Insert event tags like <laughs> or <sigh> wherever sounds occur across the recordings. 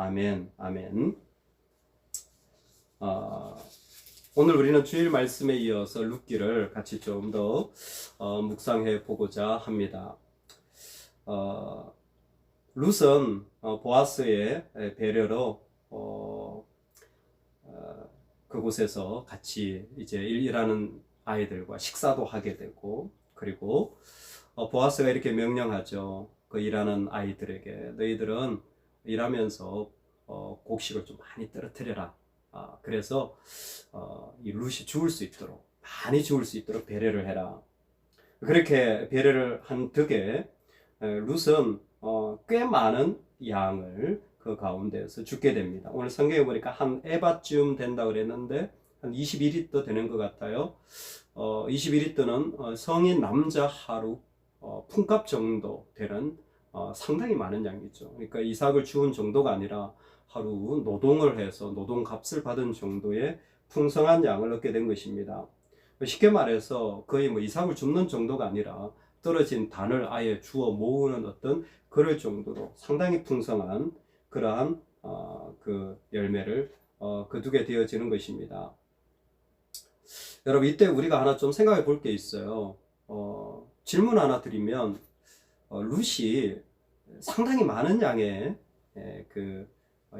아멘, 아멘. 어, 오늘 우리는 주일 말씀에 이어서 룻기를 같이 좀더 어, 묵상해 보고자 합니다. 어, 룻은 어, 보아스의 배려로 어, 어, 그곳에서 같이 이제 일하는 아이들과 식사도 하게 되고 그리고 어, 보아스가 이렇게 명령하죠. 그 일하는 아이들에게 너희들은 일하면서 어, 곡식을 좀 많이 떨어뜨려라. 아, 그래서 어, 이 룻이 죽을 수 있도록 많이 죽을 수 있도록 배려를 해라. 그렇게 배려를 한 덕에 에, 룻은 어, 꽤 많은 양을 그 가운데서 죽게 됩니다. 오늘 성경에 보니까 한 에바쯤 된다 그랬는데 한 21리터 되는 것 같아요. 어, 21리터는 어, 성인 남자 하루 어, 품값 정도 되는 어, 상당히 많은 양이죠. 그러니까 이삭을 주운 정도가 아니라 하루 노동을 해서 노동 값을 받은 정도의 풍성한 양을 얻게 된 것입니다. 쉽게 말해서 거의 뭐 이삭을 줍는 정도가 아니라 떨어진 단을 아예 주워 모으는 어떤 그럴 정도로 상당히 풍성한 그러한 어, 그 열매를 어, 거두게 되어지는 것입니다. 여러분 이때 우리가 하나 좀 생각해 볼 게 있어요. 어, 질문 하나 드리면 어, 룻이 상당히 많은 양의 에, 그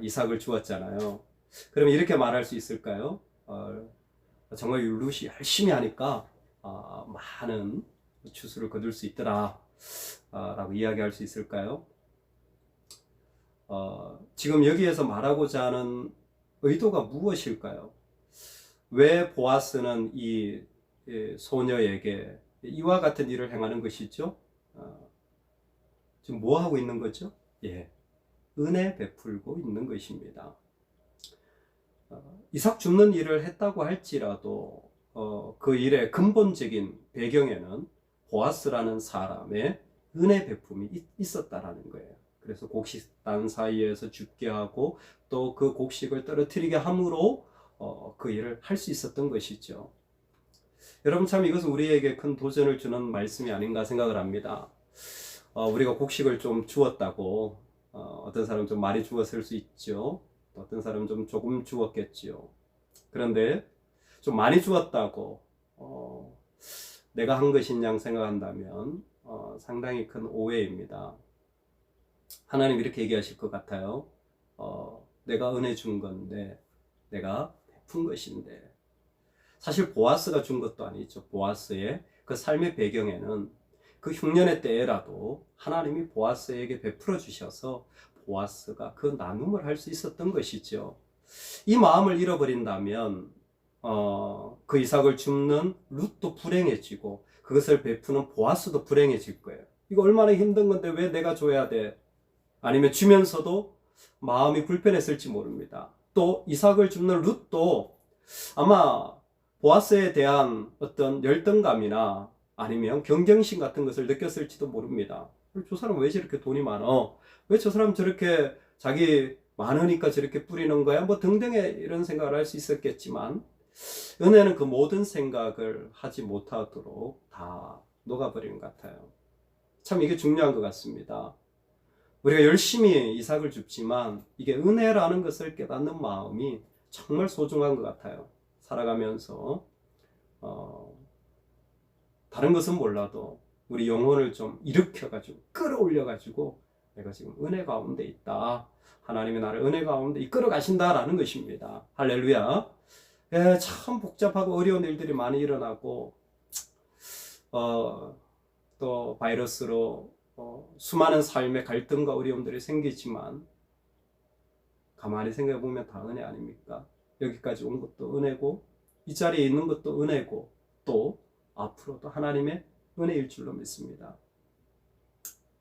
이삭을 주었잖아요. 그럼 이렇게 말할 수 있을까요? 어, 정말 이 룻이 열심히 하니까 어, 많은 추수를 거둘 수 있더라 아, 라고 이야기할 수 있을까요? 어, 지금 여기에서 말하고자 하는 의도가 무엇일까요? 왜 보아스는 이 예, 소녀에게 이와 같은 일을 행하는 것이죠? 어, 지금 뭐 하고 있는 거죠? 예, 은혜 베풀고 있는 것입니다. 어, 이삭 줍는 일을 했다고 할지라도 어, 그 일의 근본적인 배경에는 보아스라는 사람의 은혜 베품이 있- 있었다라는 거예요. 그래서 곡식단 사이에서 죽게 하고 또 그 곡식을 떨어뜨리게 함으로 어, 그 일을 할 수 있었던 것이죠. 여러분 참 이것은 우리에게 큰 도전을 주는 말씀이 아닌가 생각을 합니다. 어, 우리가 곡식을 좀 주었다고 어, 어떤 사람은 좀 많이 주었을 수 있죠. 또 어떤 사람은 좀 조금 주었겠지요. 그런데 좀 많이 주었다고 어, 내가 한 것인 양 생각한다면 어, 상당히 큰 오해입니다. 하나님 이렇게 얘기하실 것 같아요. 어, 내가 은혜 준 건데, 내가 베푼 것인데. 사실 보아스가 준 것도 아니죠. 보아스의 그 삶의 배경에는 그 흉년의 때에라도 하나님이 보아스에게 베풀어 주셔서 보아스가 그 나눔을 할 수 있었던 것이죠. 이 마음을 잃어버린다면, 어, 그 이삭을 줍는 룻도 불행해지고, 그것을 베푸는 보아스도 불행해질 거예요. 이거 얼마나 힘든 건데 왜 내가 줘야 돼? 아니면 주면서도 마음이 불편했을지 모릅니다. 또 이삭을 줍는 룻도 아마 보아스에 대한 어떤 열등감이나 아니면 경쟁심 같은 것을 느꼈을지도 모릅니다. 저 사람 왜 저렇게 돈이 많어? 왜저 사람 저렇게 자기 많으니까 저렇게 뿌리는 거야? 뭐 등등의 이런 생각을 할 수 있었겠지만 은혜는 그 모든 생각을 하지 못하도록 다 녹아버린 것 같아요. 참 이게 중요한 것 같습니다. 우리가 열심히 이삭을 줍지만 이게 은혜라는 것을 깨닫는 마음이 정말 소중한 것 같아요. 살아가면서 어, 다른 것은 몰라도 우리 영혼을 좀 일으켜가지고 끌어올려가지고 내가 지금 은혜 가운데 있다. 하나님이 나를 은혜 가운데 이끌어 가신다라는 것입니다. 할렐루야. 예, 참 복잡하고 어려운 일들이 많이 일어나고 어, 또 바이러스로 어, 수많은 삶의 갈등과 어려움들이 생기지만 가만히 생각해 보면 다 은혜 아닙니까? 여기까지 온 것도 은혜고 이 자리에 있는 것도 은혜고 또 앞으로도 하나님의 은혜일 줄로 믿습니다.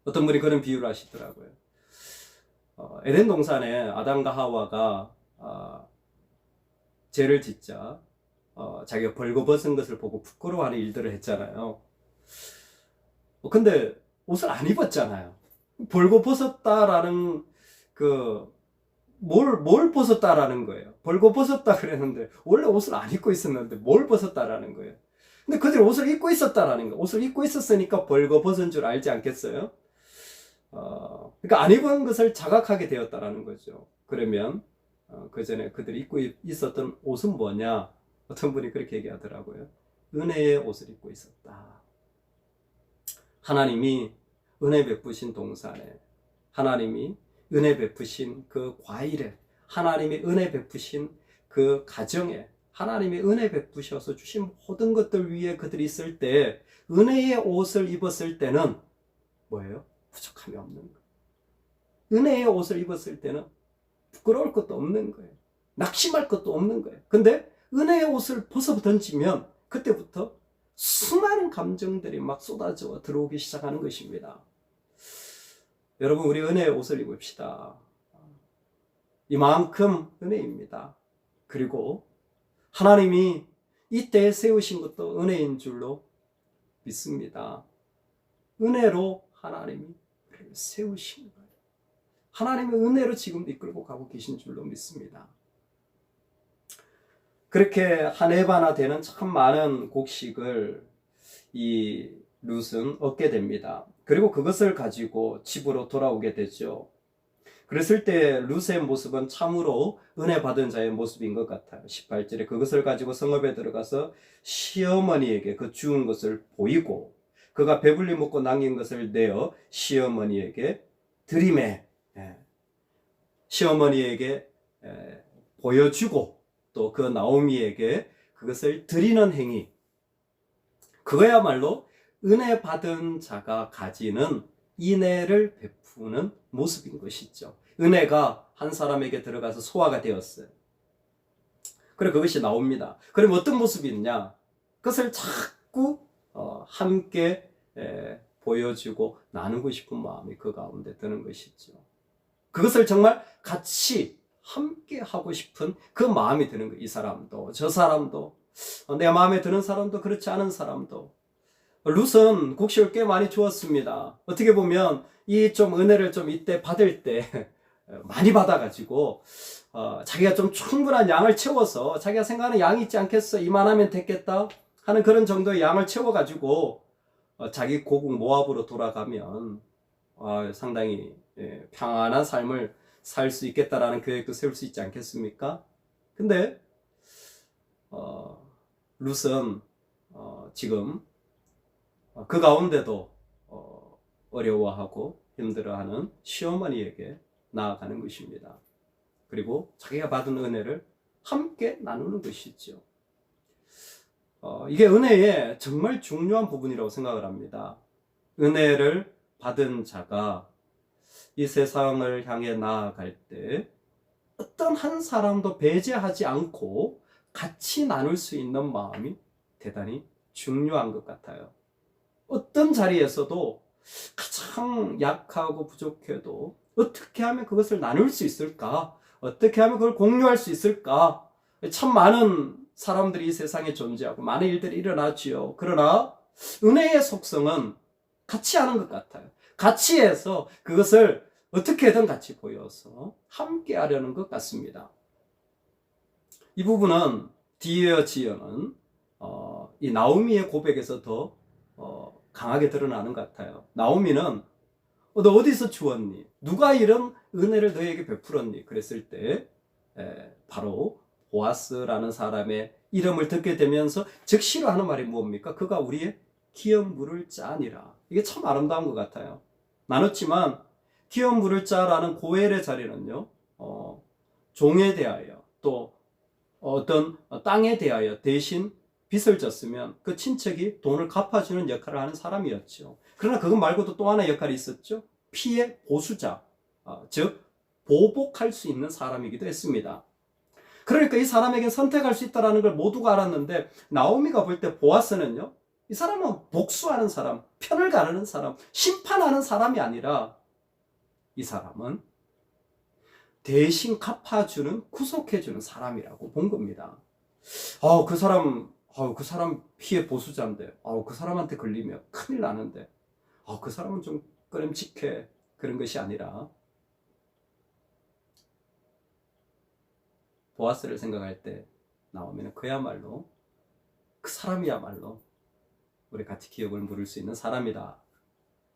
어떤 분이 그런 비유를 하시더라고요. 어, 에덴 동산에 아담과 하와가 아, 죄를 짓자 어, 자기가 벌거벗은 것을 보고 부끄러워하는 일들을 했잖아요. 어, 근데 옷을 안 입었잖아요. 벌고 벗었다라는 그 뭘, 뭘 벗었다라는 거예요. 벌고 벗었다 그랬는데, 원래 옷을 안 입고 있었는데, 뭘 벗었다라는 거예요. 근데 그들 옷을 입고 있었다라는 거. 옷을 입고 있었으니까 벌거 벗은 줄 알지 않겠어요? 어, 그러니까 안 입은 것을 자각하게 되었다라는 거죠. 그러면 어, 그 전에 그들이 입고 있- 있었던 옷은 뭐냐? 어떤 분이 그렇게 얘기하더라고요. 은혜의 옷을 입고 있었다. 하나님이 은혜 베푸신 동산에 하나님이 은혜 베푸신 그 과일에 하나님이 은혜 베푸신 그 가정에 하나님이 은혜 베푸셔서 주신 모든 것들 위에 그들이 있을 때 은혜의 옷을 입었을 때는 뭐예요? 부족함이 없는 거예요. 은혜의 옷을 입었을 때는 부끄러울 것도 없는 거예요. 낙심할 것도 없는 거예요. 근데 은혜의 옷을 벗어 던지면 그때부터 수많은 감정들이 막 쏟아져 들어오기 시작하는 것입니다. 여러분, 우리 은혜의 옷을 입읍시다. 이만큼 은혜입니다. 그리고 하나님이 이때에 세우신 것도 은혜인 줄로 믿습니다. 은혜로 하나님이 세우신 거예요. 하나님의 은혜로 지금 이끌고 가고 계신 줄로 믿습니다. 그렇게 한 해바나 되는 참 많은 곡식을 이 룻은 얻게 됩니다. 그리고 그것을 가지고 집으로 돌아오게 되죠. 그랬을 때 룻의 모습은 참으로 은혜 받은 자의 모습인 것 같아요. 18절에 그것을 가지고 성읍에 들어가서 시어머니에게 그 주운 것을 보이고 그가 배불리 먹고 남긴 것을 내어 시어머니에게 드림에 예, 시어머니에게 예, 보여주고 또 그 나오미에게 그것을 드리는 행위 그거야말로 은혜 받은 자가 가지는 인애를 베푸는 모습인 것이죠. 은혜가 한 사람에게 들어가서 소화가 되었어요. 그래 그것이 나옵니다. 그럼 어떤 모습이 있냐? 그것을 자꾸 어, 함께 에, 보여주고 나누고 싶은 마음이 그 가운데 드는 것이죠. 그것을 정말 같이 함께 하고 싶은 그 마음이 드는 거예요. 이 사람도 저 사람도 어, 내 마음에 드는 사람도 그렇지 않은 사람도 룻은 곡식을 꽤 많이 주었습니다. 어떻게 보면 이 좀 은혜를 좀 이때 받을 때 <laughs> 많이 받아가지고 어, 자기가 좀 충분한 양을 채워서 자기가 생각하는 양이 있지 않겠어 이만하면 됐겠다 하는 그런 정도의 양을 채워가지고 어, 자기 고국 모압으로 돌아가면 어, 상당히 예, 평안한 삶을 살 수 있겠다라는 계획도 세울 수 있지 않겠습니까? 근데 어, 룻은 어, 지금 어, 그 가운데도 어, 어려워하고 힘들어하는 시어머니에게 나아가는 것입니다. 그리고 자기가 받은 은혜를 함께 나누는 것이죠. 어, 이게 은혜의 정말 중요한 부분이라고 생각을 합니다. 은혜를 받은 자가 이 세상을 향해 나아갈 때 어떤 한 사람도 배제하지 않고 같이 나눌 수 있는 마음이 대단히 중요한 것 같아요. 어떤 자리에서도 가장 약하고 부족해도 어떻게 하면 그것을 나눌 수 있을까? 어떻게 하면 그걸 공유할 수 있을까? 참 많은 사람들이 이 세상에 존재하고 많은 일들이 일어나지요. 그러나 은혜의 속성은 같이 하는 것 같아요. 같이 해서 그것을 어떻게든 같이 보여서 함께 하려는 것 같습니다. 이 부분은 디어 지어는 어, 이 나오미의 고백에서 더 어, 강하게 드러나는 것 같아요. 나오미는 어, 너 어디서 주었니? 누가 이런 은혜를 너에게 베풀었니? 그랬을 때 에, 바로 보아스라는 사람의 이름을 듣게 되면서 즉시로 하는 말이 뭡니까? 그가 우리의 기업 물을 짜니라. 이게 참 아름다운 것 같아요. 나눴지만 기업 물을 짜라는 고엘의 자리는요. 어, 종에 대하여 또 어떤 땅에 대하여 대신 빚을 졌으면 그 친척이 돈을 갚아주는 역할을 하는 사람이었죠. 그러나 그것 말고도 또 하나 역할이 있었죠. 피해 보수자, 어, 즉 보복할 수 있는 사람이기도 했습니다. 그러니까 이 사람에게 선택할 수 있다는 걸 모두가 알았는데 나오미가 볼 때 보아스는요. 이 사람은 복수하는 사람, 편을 가르는 사람, 심판하는 사람이 아니라 이 사람은 대신 갚아주는, 구속해주는 사람이라고 본 겁니다. 아, 그 사람, 아, 그 사람 피해 보수자인데, 아, 그 사람한테 걸리면 큰일 나는데, 아, 그 사람은 좀 꺼림칙해. 그런 것이 아니라, 보아스를 생각할 때 나오면 그야말로, 그 사람이야말로, 우리 같이 기억을 물을 수 있는 사람이다.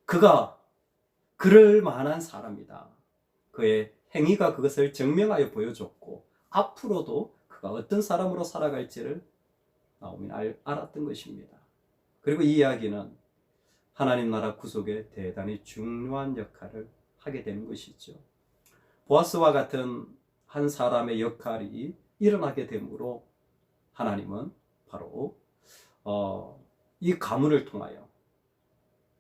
그가 그럴 만한 사람이다. 그의 행위가 그것을 증명하여 보여줬고 앞으로도 그가 어떤 사람으로 살아갈지를 나오미 알, 알았던 것입니다. 그리고 이 이야기는 하나님 나라 구속에 대단히 중요한 역할을 하게 되는 것이죠. 보아스와 같은 한 사람의 역할이 일어나게 되므로 하나님은 바로 어, 이 가문을 통하여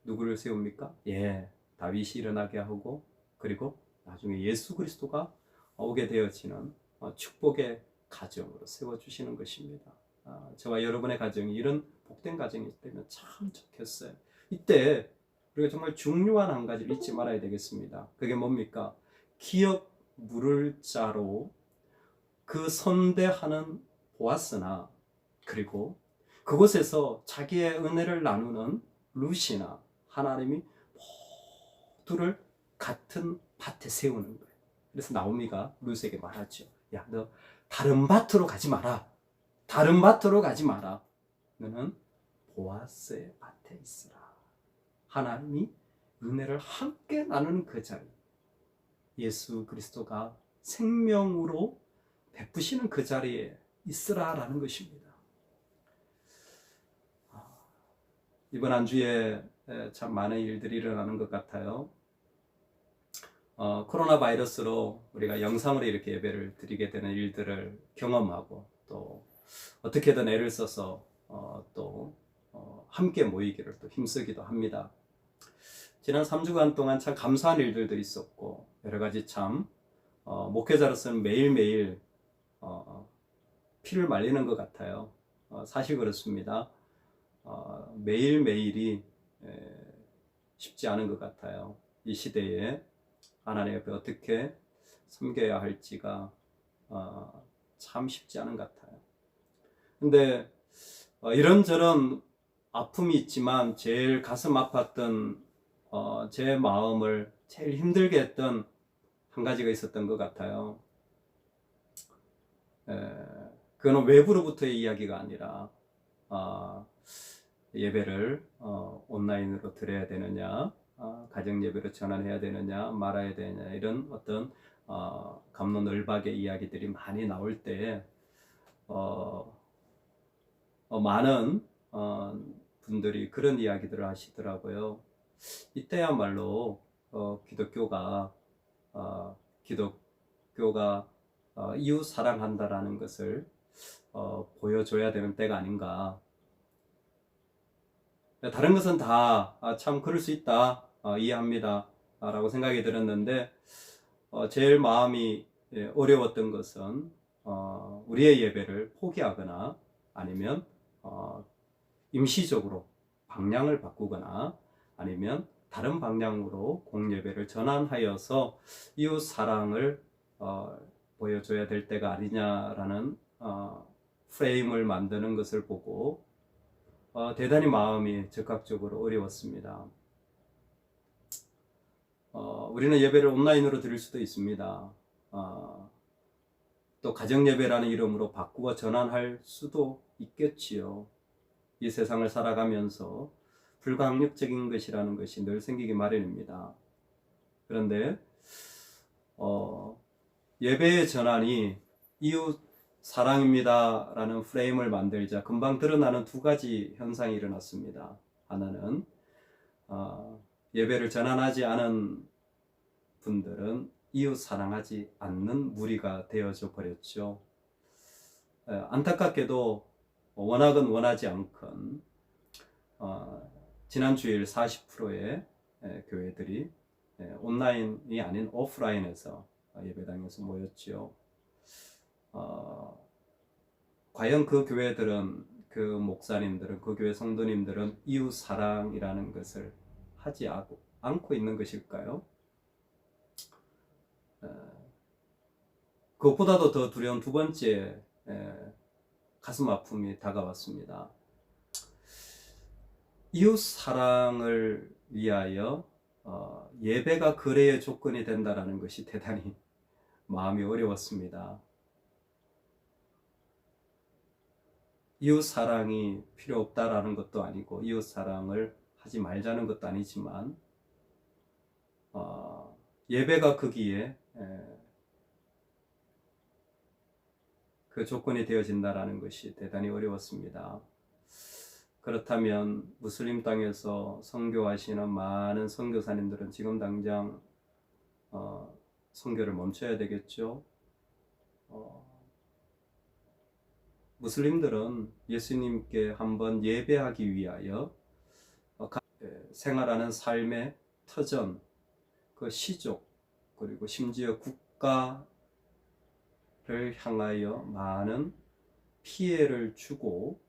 누구를 세웁니까? 예, 다윗이 일어나게 하고 그리고 나중에 예수 그리스도가 오게 되어지는 어, 축복의 가정으로 세워 주시는 것입니다. 아, 저와 여러분의 가정이 이런 복된 가정이 되면 참 좋겠어요. 이때 우리가 정말 중요한 한 가지를 잊지 말아야 되겠습니다. 그게 뭡니까? 기업 물을 자로 그 선대하는 보아스나 그리고 그곳에서 자기의 은혜를 나누는 루시나 하나님이 모두를 같은 밭에 세우는 거예요. 그래서 나오미가 루스에게 말하죠. 야, 너 다른 밭으로 가지 마라. 다른 밭으로 가지 마라. 너는 보아스의 밭에 있으라. 하나님이 은혜를 함께 나누는 그 자리. 예수 그리스도가 생명으로 베푸시는 그 자리에 있으라라는 것입니다. 아, 이번 한 주에 참 많은 일들이 일어나는 것 같아요. 어, 코로나 바이러스로 우리가 영상으로 이렇게 예배를 드리게 되는 일들을 경험하고 또 어떻게든 애를 써서 어, 또 어, 함께 모이기를 또 힘쓰기도 합니다. 지난 3주간 동안 참 감사한 일들도 있었고 여러 가지 참 어, 목회자로서는 매일매일 어, 피를 말리는 것 같아요. 어, 사실 그렇습니다. 어, 매일매일이 에, 쉽지 않은 것 같아요. 이 시대에 하나님 옆에 어떻게 섬겨야 할지가 어, 참 쉽지 않은 것 같아요. 근데 어, 이런저런 아픔이 있지만 제일 가슴 아팠던 어, 제 마음을 제일 힘들게 했던 한 가지가 있었던 것 같아요. 에, 그거는 외부로부터의 이야기가 아니라 어, 예배를 어, 온라인으로 드려야 되느냐, 어, 가정 예배로 전환해야 되느냐, 말아야 되느냐 이런 어떤 어, 감론을박의 이야기들이 많이 나올 때 어, 어, 많은 어, 분들이 그런 이야기들을 하시더라고요. 이때야말로 어, 기독교가 어, 기독교가 어, 이웃 사랑한다라는 것을 어, 보여줘야 되는 때가 아닌가. 다른 것은 다 참 그럴 수 있다 어, 이해합니다 라고 생각이 들었는데 어, 제일 마음이 예, 어려웠던 것은 어, 우리의 예배를 포기하거나 아니면 어, 임시적으로 방향을 바꾸거나 아니면 다른 방향으로 공예배를 전환하여서 이웃 사랑을 어, 보여줘야 될 때가 아니냐라는 어, 프레임을 만드는 것을 보고 어, 대단히 마음이 즉각적으로 어려웠습니다. 어, 우리는 예배를 온라인으로 드릴 수도 있습니다. 어, 또 가정 예배라는 이름으로 바꾸어 전환할 수도 있겠지요. 이 세상을 살아가면서 불가항력적인 것이라는 것이 늘 생기기 마련입니다. 그런데 어, 예배의 전환이 이웃 사랑입니다라는 프레임을 만들자 금방 드러나는 두 가지 현상이 일어났습니다. 하나는 어, 예배를 전환하지 않은 분들은 이웃 사랑하지 않는 무리가 되어져 버렸죠. 에, 안타깝게도 원하건 원하지 않건 어, 지난 주일 40%의 에, 교회들이 에, 온라인이 아닌 오프라인에서 예배당에서 모였지요. 어, 과연 그 교회들은 그 목사님들은 그 교회 성도님들은 이웃 사랑이라는 것을 하지 않고 있는 것일까요? 에, 그것보다도 더 두려운 두 번째 에, 가슴 아픔이 다가왔습니다. 이웃 사랑을 위하여 어, 예배가 거래의 조건이 된다라는 것이 대단히 <laughs> 마음이 어려웠습니다. 이웃 사랑이 필요 없다라는 것도 아니고 이웃 사랑을 하지 말자는 것도 아니지만 어, 예배가 거기에 에, 그 조건이 되어진다라는 것이 대단히 어려웠습니다. 그렇다면 무슬림 땅에서 선교하시는 많은 선교사님들은 지금 당장 어, 선교를 멈춰야 되겠죠. 어, 무슬림들은 예수님께 한번 예배하기 위하여 어, 생활하는 삶의 터전, 그 시족, 그리고 심지어 국가를 향하여 많은 피해를 주고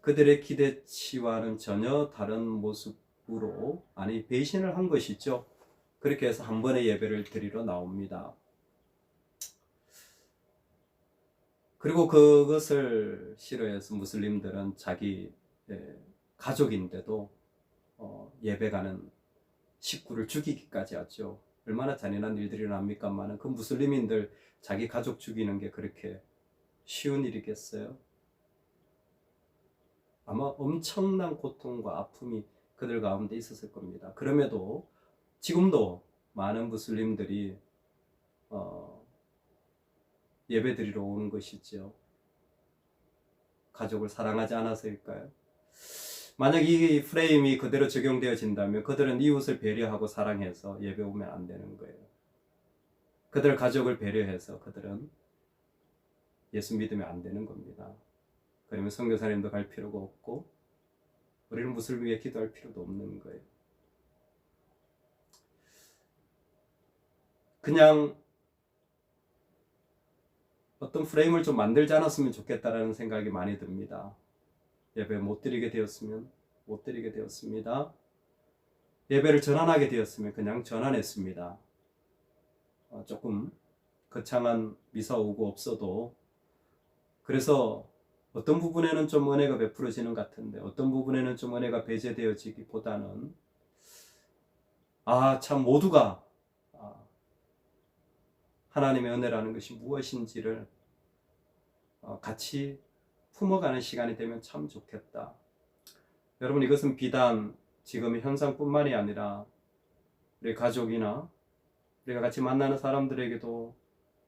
그들의 기대치와는 전혀 다른 모습으로 아니 배신을 한 것이죠. 그렇게 해서 한 번의 예배를 드리러 나옵니다. 그리고 그것을 싫어해서 무슬림들은 자기 예, 가족인데도 어, 예배 가는 식구를 죽이기까지 하죠. 얼마나 잔인한 일들이 납니까만은 그 무슬림인들 자기 가족 죽이는 게 그렇게 쉬운 일이겠어요? 아마 엄청난 고통과 아픔이 그들 가운데 있었을 겁니다. 그럼에도 지금도 많은 무슬림들이 어, 예배 드리러 오는 것이죠. 가족을 사랑하지 않아서일까요? 만약 이 프레임이 그대로 적용되어진다면 그들은 이웃을 배려하고 사랑해서 예배 오면 안 되는 거예요. 그들 가족을 배려해서 그들은 예수 믿으면 안 되는 겁니다. 그러면 선교사님도 갈 필요가 없고 우리는 무슬 위해 기도할 필요도 없는 거예요. 그냥 어떤 프레임을 좀 만들지 않았으면 좋겠다라는 생각이 많이 듭니다. 예배 못 드리게 되었으면 못 드리게 되었습니다. 예배를 전환하게 되었으면 그냥 전환했습니다. 어, 조금 거창한 미사 오고 없어도 그래서 어떤 부분에는 좀 은혜가 베풀어지는 것 같은데 어떤 부분에는 좀 은혜가 배제되어지기보다는 아 참 모두가 아, 하나님의 은혜라는 것이 무엇인지를 어, 같이 품어가는 시간이 되면 참 좋겠다. 여러분 이것은 비단 지금의 현상뿐만이 아니라 우리 가족이나 우리가 같이 만나는 사람들에게도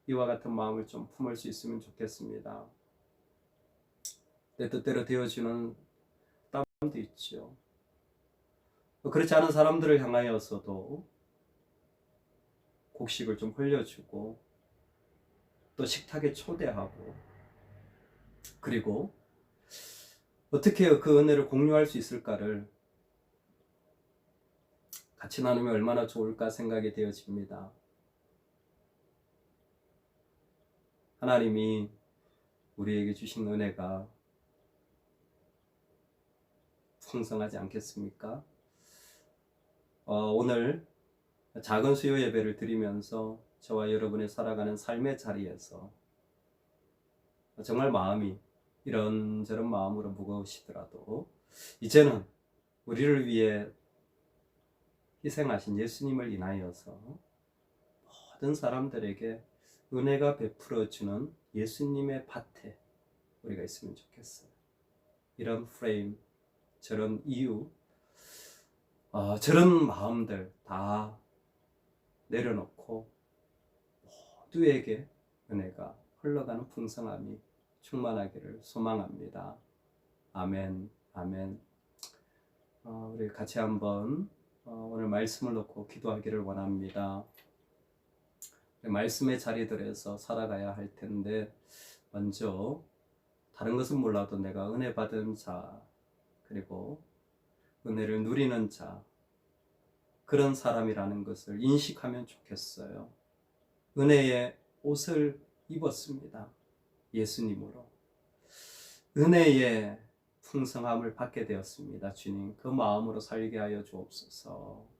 이와 같은 마음을 좀 품을 수 있으면 좋겠습니다. 내 뜻대로 되어지는 땀도 있죠. 그렇지 않은 사람들을 향하여서도 곡식을 좀 흘려주고 또 식탁에 초대하고 그리고 어떻게 그 은혜를 공유할 수 있을까를 같이 나누면 얼마나 좋을까 생각이 되어집니다. 하나님이 우리에게 주신 은혜가 풍성하지 않겠습니까? 어, 오늘 작은 수요 예배를 드리면서 저와 여러분의 살아가는 삶의 자리에서 정말 마음이 이런저런 마음으로 무거우시더라도 이제는 우리를 위해 희생하신 예수님을 인하여서 모든 사람들에게 은혜가 베풀어주는 예수님의 밭에 우리가 있으면 좋겠어요. 이런 프레임, 저런 이유, 어, 저런 마음들 다 내려놓고 모두에게 은혜가 흘러가는 풍성함이 충만하기를 소망합니다. 아멘, 아멘. 어, 우리 같이 한번 어, 오늘 말씀을 놓고 기도하기를 원합니다. 말씀의 자리들에서 살아가야 할 텐데 먼저 다른 것은 몰라도 내가 은혜 받은 자 그리고 은혜를 누리는 자 그런 사람이라는 것을 인식하면 좋겠어요. 은혜의 옷을 입었습니다. 예수님으로. 은혜의 풍성함을 받게 되었습니다. 주님, 그 마음으로 살게 하여 주옵소서.